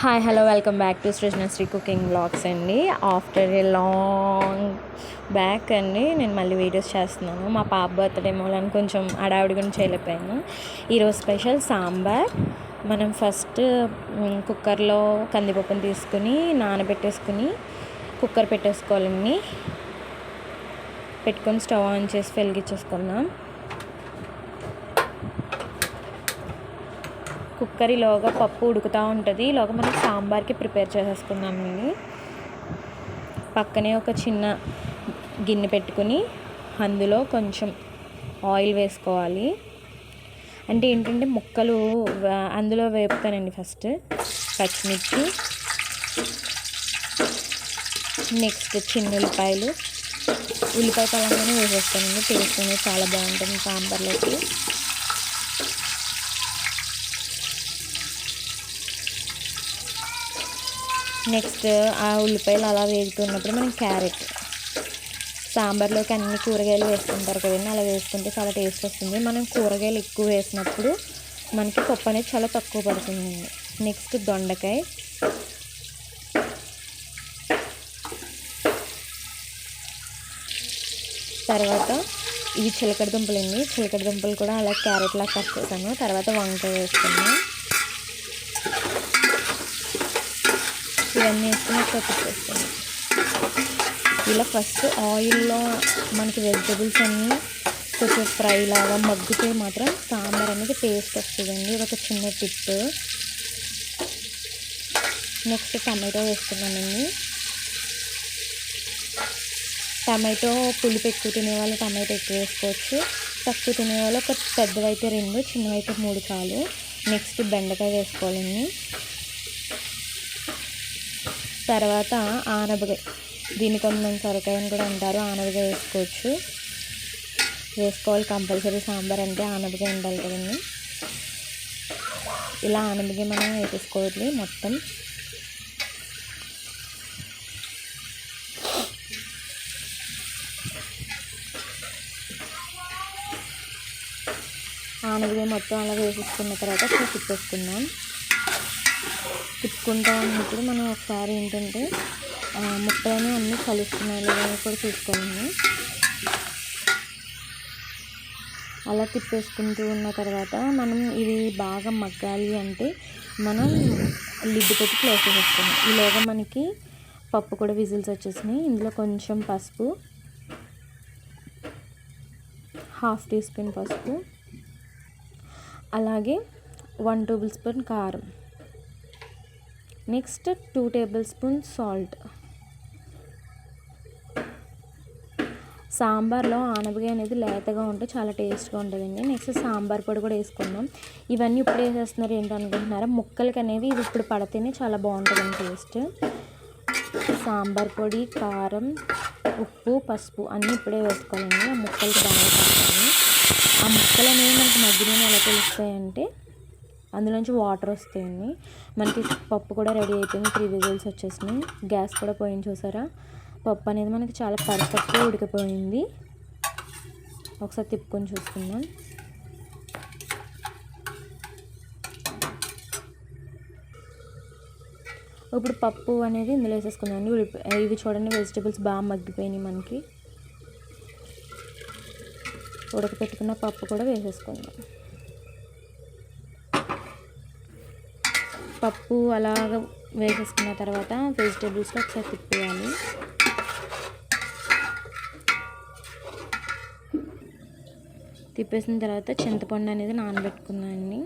Hi hello welcome back to Srujanasri cooking blogs అండి. After a long back అండి నేను మళ్ళీ వీడియోస్ చేస్తున్నాను. మా పాప బర్త్డే మూలని కొంచెం అడావిడి గురించి చేయలేకపోయాను ఈరోజు స్పెషల్ సాంబార్. మనం ఫస్ట్ కుక్కర్లో కందిపప్పుని తీసుకుని నానబెట్టేసుకుని కుక్కర్ పెట్టేసుకోవాలండి. పెట్టుకొని స్టవ్ ఆన్ చేసి వెలిగించేసుకుందాం. కుక్కర్ ఈలోగా పప్పు ఉడుకుతూ ఉంటుంది. ఈలోగా మనం సాంబార్కి ప్రిపేర్ చేసేసుకుందాం పక్కనే ఒక చిన్న గిన్నె పెట్టుకుని అందులో కొంచెం ఆయిల్ వేసుకోవాలి. అంటే ఏంటంటే ముక్కలు అందులో వేపుతానండి ఫస్ట్ పచ్చిమిర్చి. నెక్స్ట్ చిన్న ఉల్లిపాయలు. ఉల్లిపాయ పలంగానే వేసేస్తానండి. టేస్ట్ అనేది చాలా బాగుంటుంది సాంబార్లోకి. నెక్స్ట్ ఆ ఉల్లిపాయలు అలా వేగుతున్నప్పుడు మనం క్యారెట్ సాంబార్లోకి అన్ని కూరగాయలు వేసుకుంటారు కదండి అలా వేసుకుంటే చాలా టేస్ట్ వస్తుంది. మనం కూరగాయలు ఎక్కువ వేసినప్పుడు మనకి పప్పు అనేది చాలా తక్కువ పడుతుందండి. నెక్స్ట్ దొండకాయ. తర్వాత ఇవి చిలకడ దుంపలు అండి చిలకడ దుంపలు కూడా అలా క్యారెట్లా కట్ చేశాను తర్వాత వంకాయ వేసుకున్నాను. ఇవన్నీ వేసుకుని ఒకసారి ఇలా ఫస్ట్ ఆయిల్లో మనకి వెజిటబుల్స్ అన్నీ కొంచెం ఫ్రై లాగా మగ్గితే మాత్రం సాంబార్ అనేది టేస్ట్ వస్తుందండి. ఇది ఒక చిన్న టిప్. నెక్స్ట్ టమాటో వేస్తున్నానండి. టమాటో పులుపు ఎక్కువ తినే వాళ్ళు టమాటో ఎక్కువ వేసుకోవచ్చు. తక్కువ తినే వాళ్ళు ఒక పెద్దవైతే రెండు చిన్నవైతే మూడు చాలు. నెక్స్ట్ బెండకాయ వేసుకోవాలండి. తర్వాత ఆనపకాయ. దీన్ని కొంతమంది సొరకాయ అని కూడా అంటారు. ఆనపకాయ వేసుకోవచ్చు. వేసుకోవాలి కంపల్సరీ సాంబార్ అంటే ఆనపకాయ ఉండాలి కదండి. ఇలా ఆనపకాయ మనం వేసేసుకోవాలి మొత్తం. ఆనపకాయ మొత్తం అలా వేసేసుకున్న తర్వాత అక్కడ తిప్పేసుకుందాం కలుపుకుంటా ఉన్నప్పుడు మనం ఒకసారి ఏంటంటే ఆ, అన్నీ కలుస్తున్నాయి. లేదా అని కూడా చూసుకోవాలి అలా తిప్పేసుకుంటూ ఉన్న తర్వాత మనం ఇది బాగా మగ్గాలి అంటే మనం లిడ్ పెట్టి క్లోజ్ చేసేస్తాం ఈలోగా మనకి పప్పు కూడా విజిల్స్ వచ్చేసినాయి. ఇందులో కొంచెం పసుపు హాఫ్ టీ స్పూన్ పసుపు అలాగే వన్ టేబుల్ స్పూన్ కారం. Next two table spoon salt. సాంబార్లో ఆనపకాయ అనేది లేతగా ఉంటే చాలా టేస్ట్గా ఉంటుందండి. నెక్స్ట్ సాంబార్ పొడి కూడా వేసుకుందాం. ఇవన్నీ ఇప్పుడు వేసేస్తున్నారు ఏంటనుకుంటున్నారా? ముక్కలకి అనేది ఇది ఇప్పుడు పడితేనే చాలా బాగుంటుందండి టేస్ట్. సాంబార్ పొడి కారం ఉప్పు పసుపు అన్నీ ఇప్పుడే వేసుకోవాలండి. ఆ ముక్కలకి బాగా పడతాయి ఆ ముక్కలు అనేవి మనకి మధ్యలోనే ఎలా తెలుస్తాయంటే అందులోంచి వాటర్ వస్తాయండి. మనకి పప్పు కూడా రెడీ అయిపోయింది. త్రీ విజిల్స్ వచ్చేసినాయి. గ్యాస్ కూడా పోయింది చూసారా? పప్పు అనేది మనకి చాలా పర్ఫెక్ట్గా ఉడికిపోయింది. ఒకసారి తిప్పుకొని చూసుకుందాం. ఇప్పుడు పప్పు అనేది ఇందులో వేసేసుకుందామండి. ఇవి చూడండి వెజిటేబుల్స్ బాగా మగ్గిపోయినాయి మనకి. ఉడకపెట్టుకున్న పప్పు కూడా వేసేసుకుందాం. పప్పు అలాగ వేసేసుకున్న తర్వాత వెజిటేబుల్స్లో ఒకసారి తిప్పేయాలి. తిప్పేసిన తర్వాత చింతపండు అనేది నానబెట్టుకున్నాను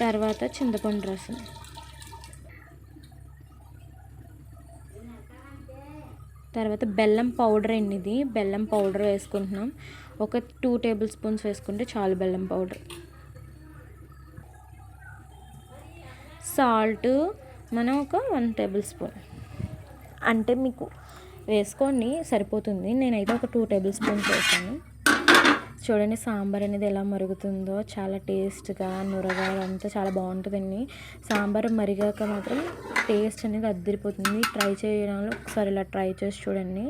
తర్వాత చింతపండు రసం. తర్వాత బెల్లం పౌడర్ అండి ఇది. బెల్లం పౌడర్ వేసుకుంటున్నాం. ఒక టూ టేబుల్ స్పూన్స్ వేసుకుంటే చాలు బెల్లం పౌడర్. సాల్ట్ మనం ఒక వన్ టేబుల్ స్పూన్. అంటే మీకు వేసుకోండి సరిపోతుంది. నేనైతే ఒక టూ టేబుల్ స్పూన్స్ వేసాను. చూడండి సాంబార్ అనేది ఎలా మరుగుతుందో చాలా టేస్ట్గా నురగా అంతా చాలా బాగుంటుందండి. సాంబార్ మరిగాక మాత్రం టేస్ట్ అనేది అద్దరిపోతుంది ట్రై చేయడంలో ఒకసారి ఇలా ట్రై చేసి చూడండి.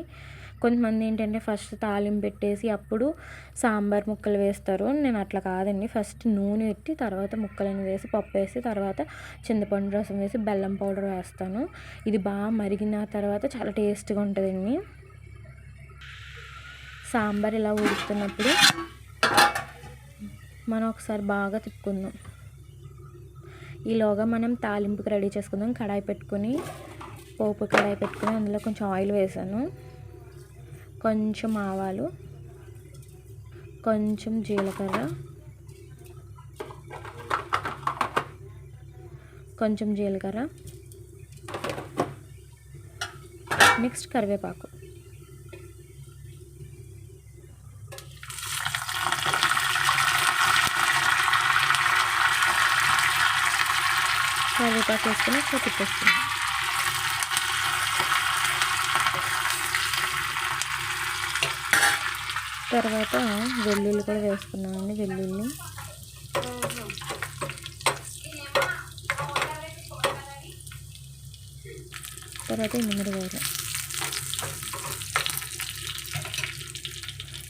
కొంతమంది ఏంటంటే ఫస్ట్ తాలింపు పెట్టేసి అప్పుడు సాంబార్ ముక్కలు వేస్తారు. నేను అట్లా కాదండి. ఫస్ట్ నూనె పెట్టి తర్వాత ముక్కలను వేసి పప్పు వేసి తర్వాత చింతపండు రసం వేసి బెల్లం పౌడర్ వేస్తాను. ఇది బాగా మరిగిన తర్వాత చాలా టేస్ట్గా ఉంటుందండి. సాంబార్ ఇలా ఉడుకుతున్నప్పుడు మనం ఒకసారి బాగా తిప్పుకుందాం. ఈలోగా మనం తాలింపుకి రెడీ చేసుకుందాం. కడాయి పెట్టుకొని పోపు కడాయి పెట్టుకుని అందులో కొంచెం ఆయిల్ వేసాను. కొంచెం ఆవాలు కొంచెం జీలకర్ర కొంచెం జీలకర్ర నెక్స్ట్ కరివేపాకు. కరివేపాకు వేసుకొని ఇట్లా తిప్పేస్తున్నాం తర్వాత వెల్లుల్లి కూడా వేసుకున్నామండి వెల్లుల్లి. తర్వాత ఎండుమిరగాయలు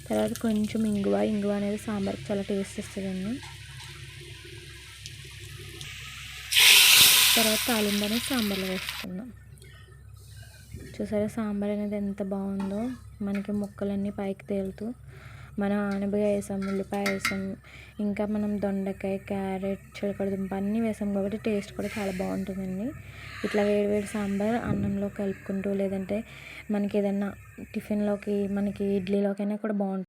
తర్వాత కొంచెం ఇంగువ ఇంగువ అనేది సాంబార్కి చాలా టేస్ట్ ఇస్తుందండి తర్వాత తాలింపు సాంబార్లో వేసుకుందాం. చూసారా సాంబార్ అనేది ఎంత బాగుందో. మనకి ముక్కలన్నీ పైకి తేలుతూ మనం ఆనపకాయ వేసాం ఉల్లిపాయ వేసాం ఇంకా మనం దొండకాయ క్యారెట్ చిలకడదుంప అన్నీ వేసాం కాబట్టి టేస్ట్ కూడా చాలా బాగుంటుందండి. ఇట్లా వేడి వేడి సాంబార్ అన్నంలో కలుపుకుంటూ లేదంటే మనకి ఏదన్నా టిఫిన్లోకి మనకి ఇడ్లీలోకైనా కూడా బాగుంటుంది.